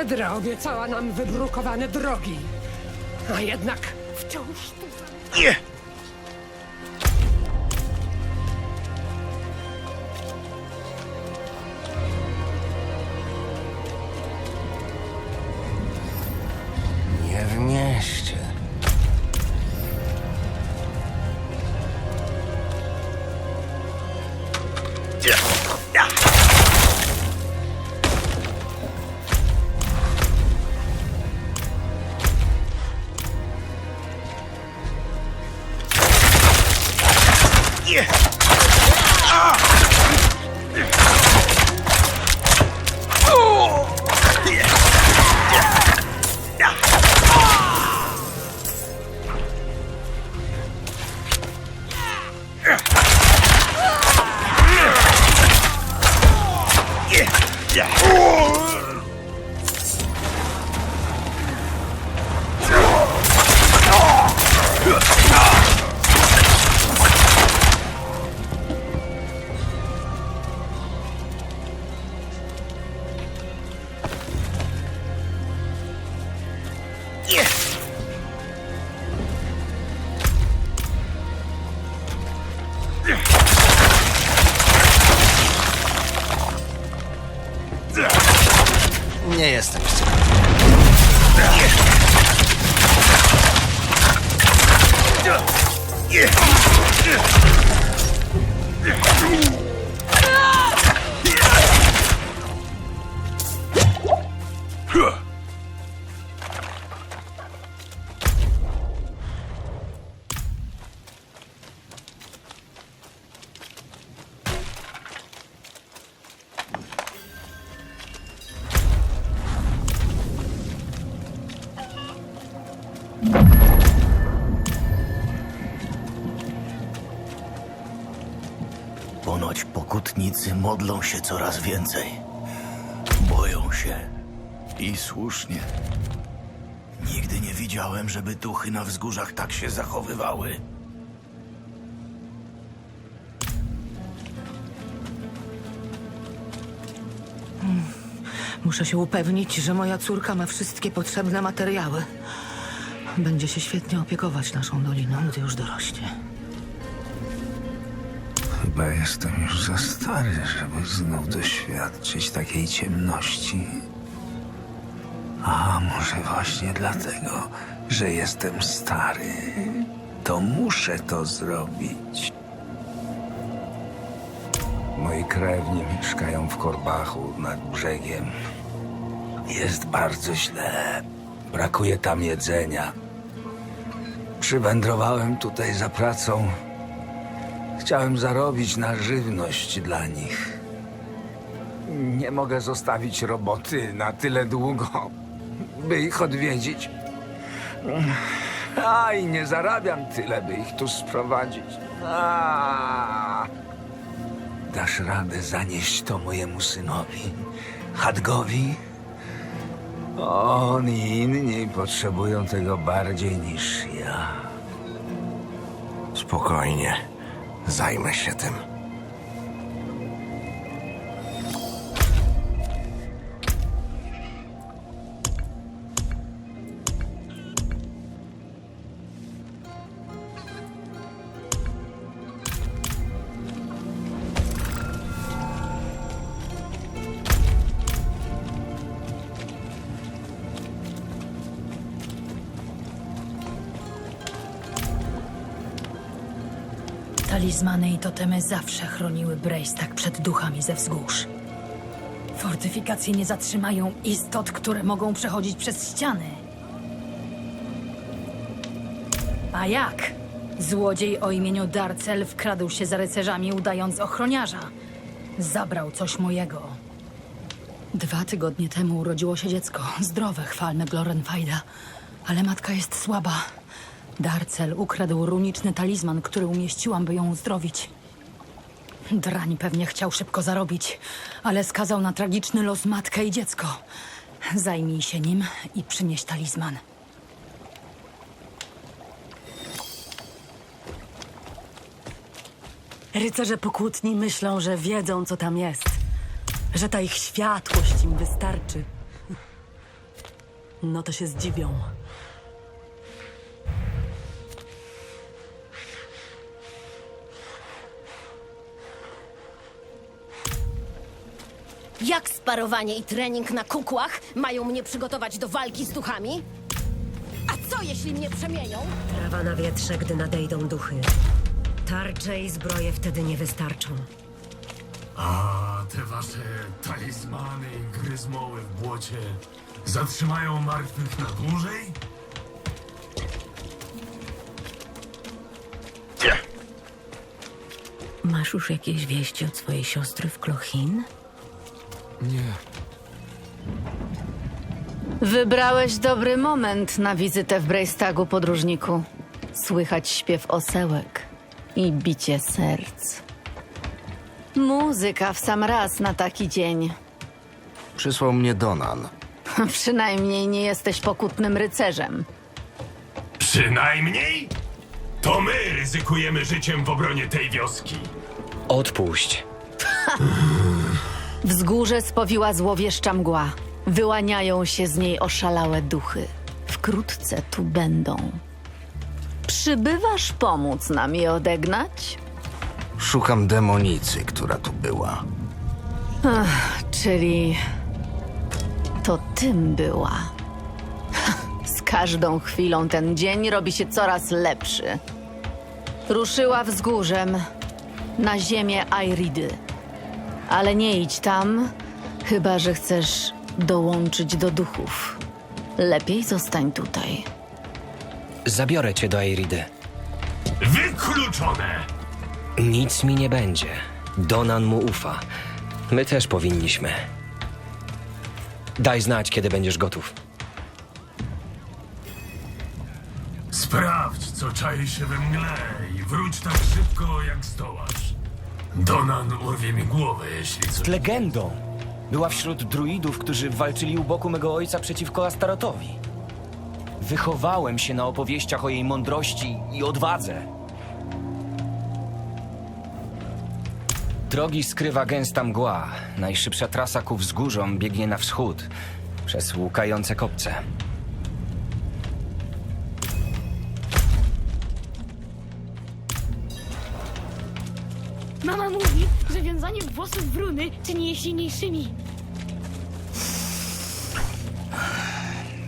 Katedra obiecała nam wybrukowane drogi. A jednak wciąż tu... Nie! Nie w Yeah! Pokutnicy modlą się coraz więcej. Boją się. I słusznie. Nigdy nie widziałem, żeby duchy na wzgórzach tak się zachowywały. Muszę się upewnić, że moja córka ma wszystkie potrzebne materiały. Będzie się świetnie opiekować naszą doliną, gdy już dorośnie. Chyba jestem już za stary, żeby znów doświadczyć takiej ciemności. A może właśnie dlatego, że jestem stary, to muszę to zrobić. Moi krewni mieszkają w Korbachu nad brzegiem. Jest bardzo źle. Brakuje tam jedzenia. Przywędrowałem tutaj za pracą. Chciałem zarobić na żywność dla nich. Nie mogę zostawić roboty na tyle długo, by ich odwiedzić. A i nie zarabiam tyle, by ich tu sprowadzić. A. Dasz radę zanieść to mojemu synowi, Hadgowi? On i inni potrzebują tego bardziej niż ja. Spokojnie. Zajmę się tym. Talizmany i totemy zawsze chroniły Brejstak przed duchami ze wzgórz. Fortyfikacje nie zatrzymają istot, które mogą przechodzić przez ściany. A jak? Złodziej o imieniu Darcel wkradł się za rycerzami, udając ochroniarza. Zabrał coś mojego. Dwa tygodnie temu urodziło się dziecko. Zdrowe, chwalmy Glorenfajda. Ale matka jest słaba. Darcel ukradł runiczny talizman, który umieściłam, by ją uzdrowić. Drań pewnie chciał szybko zarobić, ale skazał na tragiczny los matkę i dziecko. Zajmij się nim i przynieś talizman. Rycerze pokłótni myślą, że wiedzą, co tam jest. Że ta ich światłość im wystarczy. No to się zdziwią. Jak sparowanie i trening na kukłach mają mnie przygotować do walki z duchami? A co jeśli mnie przemienią? Trawa na wietrze, gdy nadejdą duchy. Tarcze i zbroje wtedy nie wystarczą. A te wasze talizmany i gryzmoły w błocie zatrzymają martwych na dłużej? Masz już jakieś wieści od swojej siostry w Klochin? Wybrałeś dobry moment na wizytę w Brejstagu, podróżniku. Słychać śpiew osełek i bicie serc. Muzyka w sam raz na taki dzień. Przysłał mnie Donan. Przynajmniej nie jesteś pokutnym rycerzem. Przynajmniej? To my ryzykujemy życiem w obronie tej wioski. Odpuść. Wzgórze spowiła złowieszcza mgła. Wyłaniają się z niej oszalałe duchy. Wkrótce tu będą. Przybywasz pomóc nam je odegnać? Szukam demonicy, która tu była. Czyli to tym była. Z każdą chwilą ten dzień robi się coraz lepszy. Ruszyła wzgórzem na ziemię Airidy. Ale nie idź tam, chyba że chcesz dołączyć do duchów. Lepiej zostań tutaj. Zabiorę cię do Airidy. Wykluczone! Nic mi nie będzie. Donan mu ufa. My też powinniśmy. Daj znać, kiedy będziesz gotów. Sprawdź, co czai się we mgle i wróć tak szybko, jak zdołasz. Donan urwie mi głowę, jeśli coś... Legendą! Była wśród druidów, którzy walczyli u boku mego ojca przeciwko Astarotowi. Wychowałem się na opowieściach o jej mądrości i odwadze. Drogi skrywa gęsta mgła. Najszybsza trasa ku wzgórzom biegnie na wschód, przez łukające kopce. Mama mówi, że wiązanie włosów w runy czyni je silniejszymi.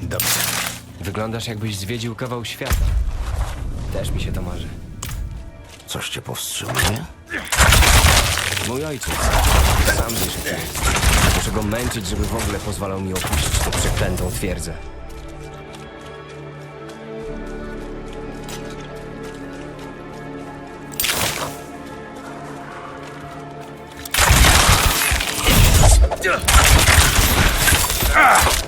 Dobrze. Wyglądasz, jakbyś zwiedził kawał świata. Też mi się to marzy. Coś cię powstrzymuje? Mój ojciec. Sam wiesz, gdzie jest. Muszę go męczyć, żeby w ogóle pozwalał mi opuścić tę przeklętą twierdzę. Ah!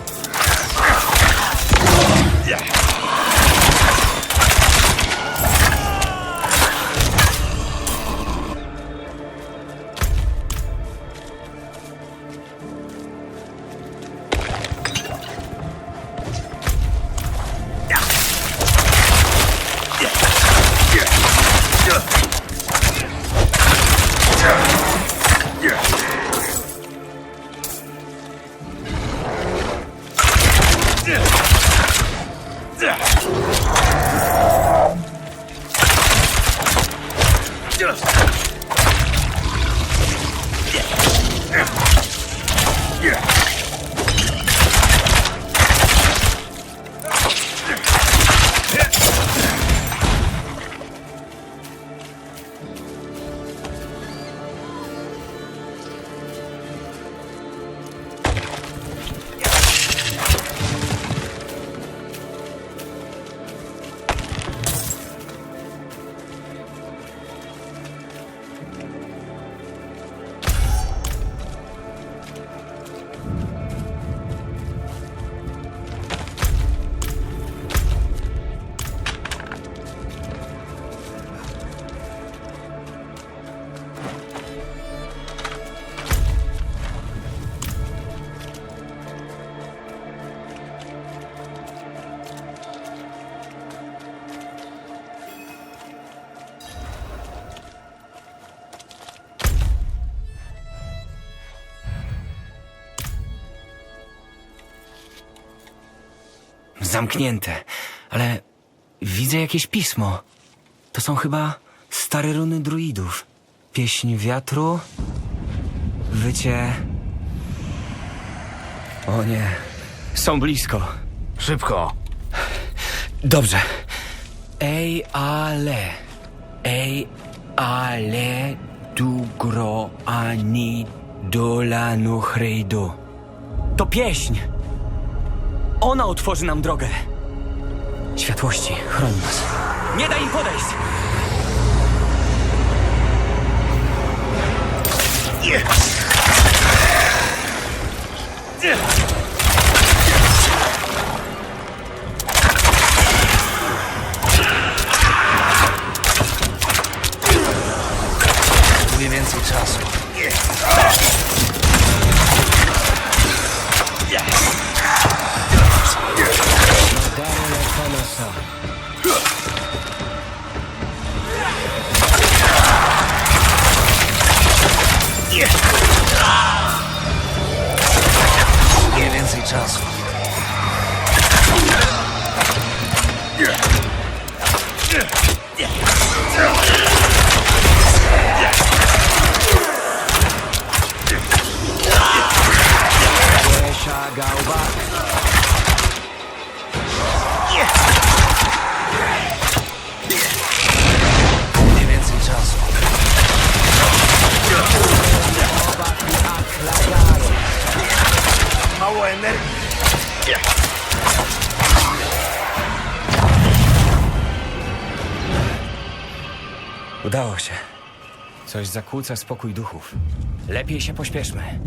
Zamknięte, ale widzę jakieś pismo. To są chyba stare runy druidów. Pieśń wiatru, wycie... O nie, są blisko. Szybko. Dobrze. Ej, ale. Ej, ale. Dugro ani dolanu hrejdu. To pieśń. Ona otworzy nam drogę. Światłości, chroń nas. Nie daj im podejść! Mniej więcej czasu. Mało energii. Udało się. Coś zakłóca spokój duchów. Lepiej się pośpieszmy.